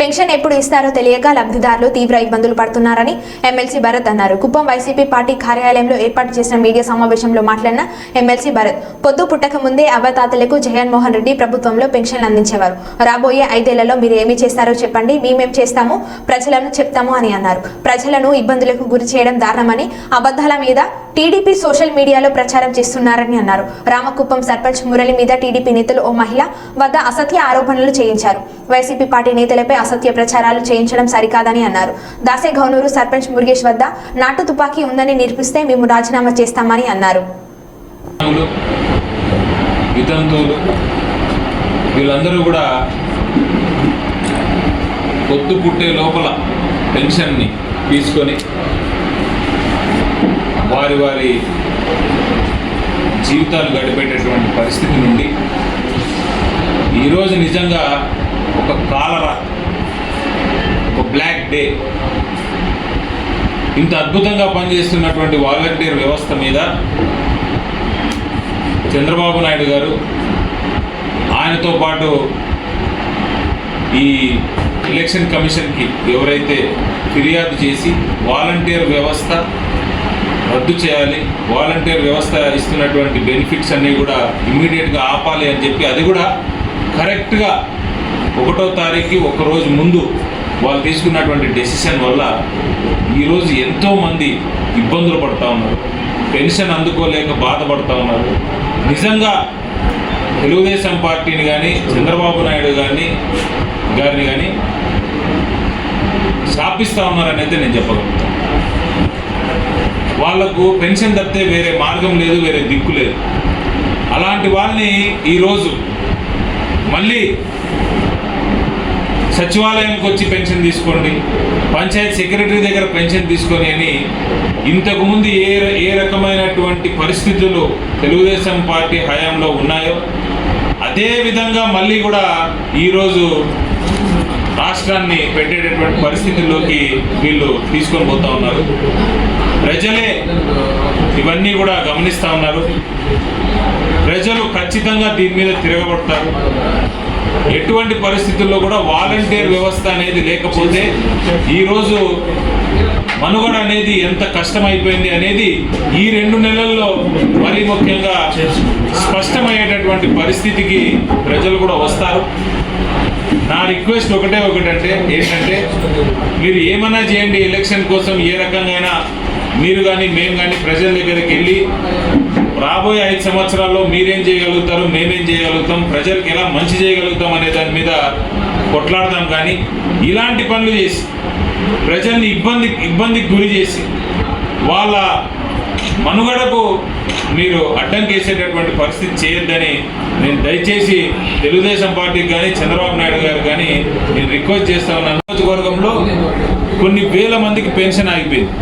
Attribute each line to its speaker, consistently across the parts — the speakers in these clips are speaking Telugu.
Speaker 1: పెన్షన్ ఎప్పుడు ఇస్తారో తెలియక లబ్ధిదారులు తీవ్ర ఇబ్బందులు పడుతున్నారని ఎమ్మెల్సీ భరత్ అన్నారు. కుప్పం వైసీపీ పార్టీ కార్యాలయంలో ఏర్పాటు చేసిన మీడియా సమావేశంలో మాట్లాడిన ఎమ్మెల్సీ భరత్ పొద్దు పుట్టక ముందే అవ్వతాతలకు జగన్మోహన్ రెడ్డి ప్రభుత్వంలో పెన్షన్లు అందించేవారు. రాబోయే ఐదేళ్ళలో మీరు ఏమి చేస్తారో చెప్పండి మేమేం చేస్తాము ప్రజలను చెప్తాము అని అన్నారు. ప్రజలను ఇబ్బందులకు గురి చేయడం దారుణమని అబద్ధాల మీద టీడీపీ సోషల్ మీడియాలో ప్రచారం చేస్తున్నారని అన్నారు. రామకుప్పం సర్పంచ్ మురళి మీద టీడీపీ నేతలు ఓ మహిళ వద్ద అసత్య ఆరోపణలు చేయించారు. వైసీపీ పార్టీ నేతలపై అసత్య ప్రచారాలు చేయించడం సరికాదని అన్నారు. దాసే గౌనూరు సర్పంచ్ మురుగేష్ వద్ద నాటు తుపాకీ ఉందని నిరూపిస్తే మేము రాజీనామా చేస్తామని అన్నారు.
Speaker 2: వితంతువులు, వీళ్ళందరూ కూడా పొద్దు పుట్టే లోపల పెన్షన్ని తీసుకొని వారి వారి జీవితాలు గడిపేటటువంటి పరిస్థితి నుండి ఈరోజు నిజంగా ఒక కాలరా ఒక బ్లాక్ డే. ఇంత అద్భుతంగా పనిచేస్తున్నటువంటి వాలంటీర్ వ్యవస్థ మీద చంద్రబాబు నాయుడు గారు ఆయనతో పాటు ఈ ఎలక్షన్ కమిషన్కి ఎవరైతే ఫిర్యాదు చేసి వాలంటీర్ వ్యవస్థ రద్దు చేయాలి వాలంటీర్ వ్యవస్థ ఇస్తున్నటువంటి బెనిఫిట్స్ అన్నీ కూడా ఇమ్మీడియట్గా ఆపాలి అని చెప్పి అది కూడా కరెక్ట్గా ఒకటో తారీఖు ఒక రోజు ముందు వాళ్ళు తీసుకున్నటువంటి డెసిషన్ వల్ల ఈరోజు ఎంతోమంది ఇబ్బందులు పడుతూ ఉన్నారు. పెన్షన్ అందుకోలేక బాధపడుతూ ఉన్నారు. నిజంగా తెలుగుదేశం పార్టీని కానీ చంద్రబాబు నాయుడు కానీ గారిని కానీ శాపిస్తూ ఉన్నారని అయితే నేను చెప్పగలుగుతాను వాళ్ళకు పెన్షన్ తప్పితే వేరే మార్గం లేదు వేరే దిక్కు లేదు. అలాంటి వాళ్ళని ఈరోజు మళ్ళీ సచివాలయంకి వచ్చి పెన్షన్ తీసుకోండి. పంచాయత్ సెక్రటరీ దగ్గర పెన్షన్ తీసుకొని అని ఇంతకుముందు ఏ ఏ రకమైనటువంటి పరిస్థితులు తెలుగుదేశం పార్టీ హయాంలో ఉన్నాయో అదే విధంగా మళ్ళీ కూడా ఈరోజు రాష్ట్రాన్ని పెట్టేటటువంటి పరిస్థితుల్లోకి వీళ్ళు తీసుకొని పోతా ఉన్నారు. ప్రజలే ఇవన్నీ కూడా గమనిస్తూ ఉన్నారు. ప్రజలు ఖచ్చితంగా దీని మీద తిరగబడతారు. ఎటువంటి పరిస్థితుల్లో కూడా వాలంటీర్ వ్యవస్థ అనేది లేకపోతే ఈరోజు మనుగడ అనేది ఎంత కష్టమైపోయింది అనేది ఈ రెండు నెలల్లో మరీ ముఖ్యంగా స్పష్టమయ్యేటటువంటి పరిస్థితికి ప్రజలు కూడా వస్తారు. నా రిక్వెస్ట్ ఒకటే ఒకటంటే ఏంటంటే మీరు ఏమైనా చేయండి ఎలక్షన్ కోసం ఏ రకంగా మీరు కానీ మేము కానీ ప్రజల దగ్గరికి వెళ్ళి రాబోయే ఐదు సంవత్సరాల్లో మీరేం చేయగలుగుతారు మేమేం చేయగలుగుతాం ప్రజలకు ఎలా మంచి చేయగలుగుతాం అనే దాని మీద కొట్లాడదాం కానీ ఇలాంటి పనులు చేసి ప్రజల్ని ఇబ్బంది ఇబ్బందికి గురి చేసి వాళ్ళ మనుగడకు మీరు అడ్డంకేసేటటువంటి పరిస్థితి చేయొద్దని నేను దయచేసి తెలుగుదేశం పార్టీకి కానీ చంద్రబాబు నాయుడు గారు కానీ నేను రిక్వెస్ట్ చేస్తా ఉన్నాను. నియోజకవర్గంలో కొన్ని వేల మందికి పెన్షన్ ఆగిపోయింది.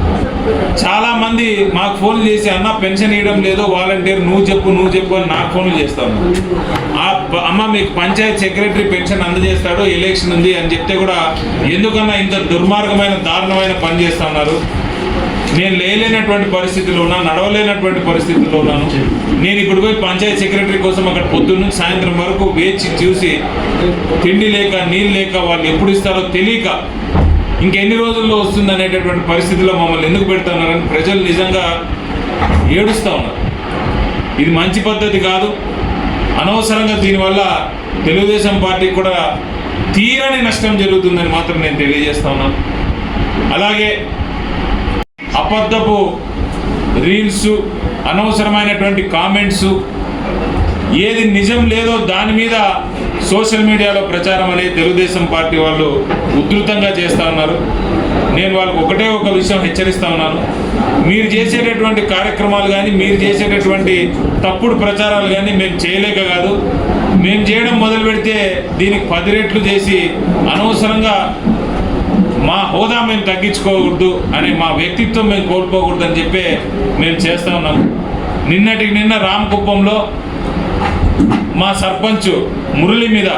Speaker 2: చాలా మంది మాకు ఫోన్ చేసి అన్న పెన్షన్ ఇవ్వడం లేదు వాలంటీర్ నువ్వు చెప్పు నువ్వు చెప్పు అని నాకు ఫోన్లు చేస్తాను. ఆ అమ్మ మీకు పంచాయత్ సెక్రటరీ పెన్షన్ అందజేస్తాడు ఎలక్షన్ ఉంది అని చెప్తే కూడా ఎందుకన్నా ఇంత దుర్మార్గమైన దారుణమైన పని చేస్తున్నారు? నేను లేలేనటువంటి పరిస్థితిలో ఉన్నా నడవలేనటువంటి పరిస్థితుల్లో ఉన్నాను. నేను ఇప్పుడు పోయి పంచాయత్ సెక్రటరీ కోసం అక్కడ పొద్దున్న సాయంత్రం వరకు వేచి చూసి తిండి లేక నీళ్ళు లేక వాళ్ళు ఎప్పుడు ఇస్తారో తెలియక ఇంకెన్ని రోజుల్లో వస్తుంది అనేటటువంటి పరిస్థితిలో మమ్మల్ని ఎందుకు పెడుతున్నారని ప్రజలు నిజంగా ఏడుస్తూ ఉన్నారు. ఇది మంచి పద్ధతి కాదు. అనవసరంగా దీనివల్ల తెలుగుదేశం పార్టీకి కూడా తీరని నష్టం జరుగుతుందని మాత్రం నేను తెలియజేస్తా ఉన్నాను. అలాగే అబద్ధపు రీల్స్ అనవసరమైనటువంటి కామెంట్స్ ఏది నిజం లేదో దాని మీద సోషల్ మీడియాలో ప్రచారం అనేది తెలుగుదేశం పార్టీ వాళ్ళు ఉధృతంగా చేస్తూ ఉన్నారు. నేను వాళ్ళకు ఒకటే ఒక విషయం హెచ్చరిస్తా ఉన్నాను. మీరు చేసేటటువంటి కార్యక్రమాలు కానీ మీరు చేసేటటువంటి తప్పుడు ప్రచారాలు కానీ మేము చేయలేక కాదు. మేము చేయడం మొదలు పెడితే దీనికి పది రెట్లు చేసి అనవసరంగా మా హోదా మేము తగ్గించుకోకూడదు అనే మా వ్యక్తిత్వం మేము కోల్పోకూడదు అని చెప్పి మేము చేస్తూ ఉన్నాం. నిన్నటికి నిన్న రామకుప్పంలో మా సర్పంచ్ మురళి మీద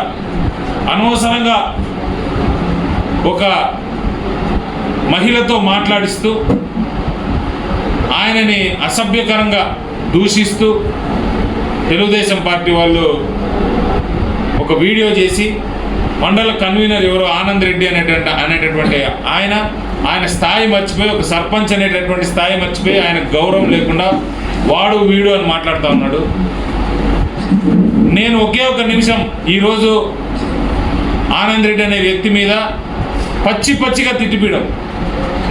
Speaker 2: అనవసరంగా ఒక మహిళతో మాట్లాడిస్తూ ఆయనని అసభ్యకరంగా దూషిస్తూ తెలుగుదేశం పార్టీ వాళ్ళు ఒక వీడియో చేసి మండల కన్వీనర్ ఎవరు? ఆనంద్ రెడ్డి అనేటువంటి అనేటటువంటి ఆయన ఆయన స్థాయి మర్చిపోయి ఒక సర్పంచ్ అనేటటువంటి స్థాయి మర్చిపోయి ఆయన గౌరవం లేకుండా వాడు వీడు అని మాట్లాడుతూ ఉన్నాడు. నేను ఒకే ఒక నిమిషం ఈరోజు ఆనంద్ రెడ్డి అనే వ్యక్తి మీద పచ్చి పచ్చిగా తిట్టిపీయడం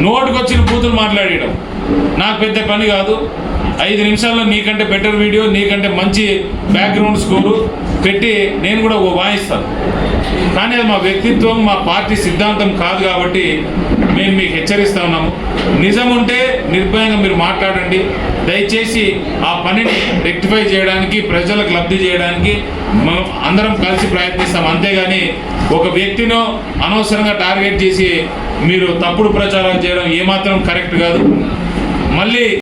Speaker 2: నోటుకొచ్చిన బూతులు మాట్లాడడం నాకు పెద్ద పని కాదు. ఐదు నిమిషాల్లో నీకంటే బెటర్ వీడియో నీకంటే మంచి బ్యాక్గ్రౌండ్ స్కోరు పెట్టి నేను కూడా ఓ వాయిస్తాను. కానీ అది మా వ్యక్తిత్వం మా పార్టీ సిద్ధాంతం కాదు కాబట్టి మేము మీకు హెచ్చరిస్తా ఉన్నాము. నిజం ఉంటే నిర్భయంగా మీరు మాట్లాడండి. దయచేసి ఆ పనిని రెక్టిఫై చేయడానికి ప్రజలకు లబ్ధి చేయడానికి అందరం కలిసి ప్రయత్నిస్తాం. అంతేగాని ఒక వ్యక్తినో అనవసరంగా టార్గెట్ చేసి మీరు తప్పుడు ప్రచారం చేయడం ఏమాత్రం కరెక్ట్ కాదు. మళ్ళీ